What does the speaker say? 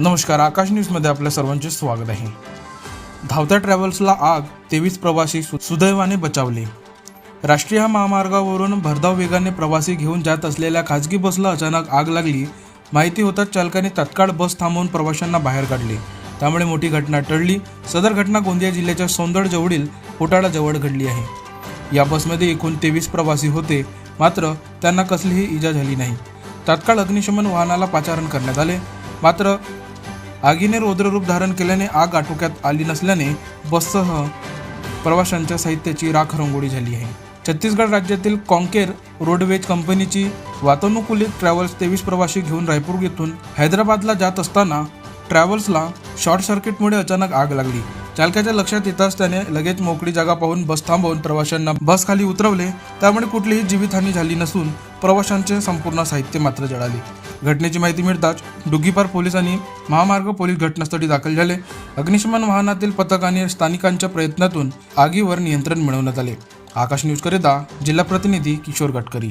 नमस्कार आकाश न्यूजमध्ये आपल्या सर्वांचे स्वागत आहे. धावत्या ट्रॅव्हल्सला आग तेवीस प्रवासी सु- सुदैवाने बचावले. राष्ट्रीय महामार्गावरून भरधाव वेगाने प्रवासी घेऊन जात असलेल्या खाजगी बसला अचानक आग लागली. माहिती होताच चालकाने तत्काळ बस थांबवून प्रवाशांना बाहेर काढले. त्यामुळे मोठी घटना टळली. सदर घटना गोंदिया जिल्ह्याच्या सौंदड जवळील जवळ घडली आहे. या बसमध्ये एकूण तेवीस प्रवासी होते. मात्र त्यांना कसलीही इजा झाली नाही. तात्काळ अग्निशमन वाहनाला पाचारण करण्यात आले. मात्र आगीने रौद्ररूप धारण केल्याने आग आटोक्यात आली नसल्याने बससह प्रवाशांच्या साहित्याची राख रंगोळी झाली आहे. छत्तीसगड राज्यातील कॉन्केर रोडवेज कंपनीची वातानुकूलित ट्रॅव्हल्स तेवीस प्रवासी घेऊन रायपूर येथून हैदराबादला जात असताना ट्रॅव्हल्सला शॉर्ट सर्किटमुळे अचानक आग लागली. चालकाच्या लक्षात येताच त्याने लगेच मोकळी जागा पाहून बस थांबवून प्रवाशांना बस खाली उतरवले. त्यामुळे कुठलीही जीवितहानी झाली नसून प्रवाशांचे संपूर्ण साहित्य मात्र जळाले. घटनेची माहिती मिळताच डुग्गीपार पोलीस आणि महामार्ग पोलीस घटनास्थळी दाखल झाले. अग्निशमन वाहनातील पथक आणि स्थानिकांच्या प्रयत्नातून आगीवर नियंत्रण मिळवण्यात आले. आकाश न्यूजकरिता जिल्हा प्रतिनिधी किशोर गडकरी.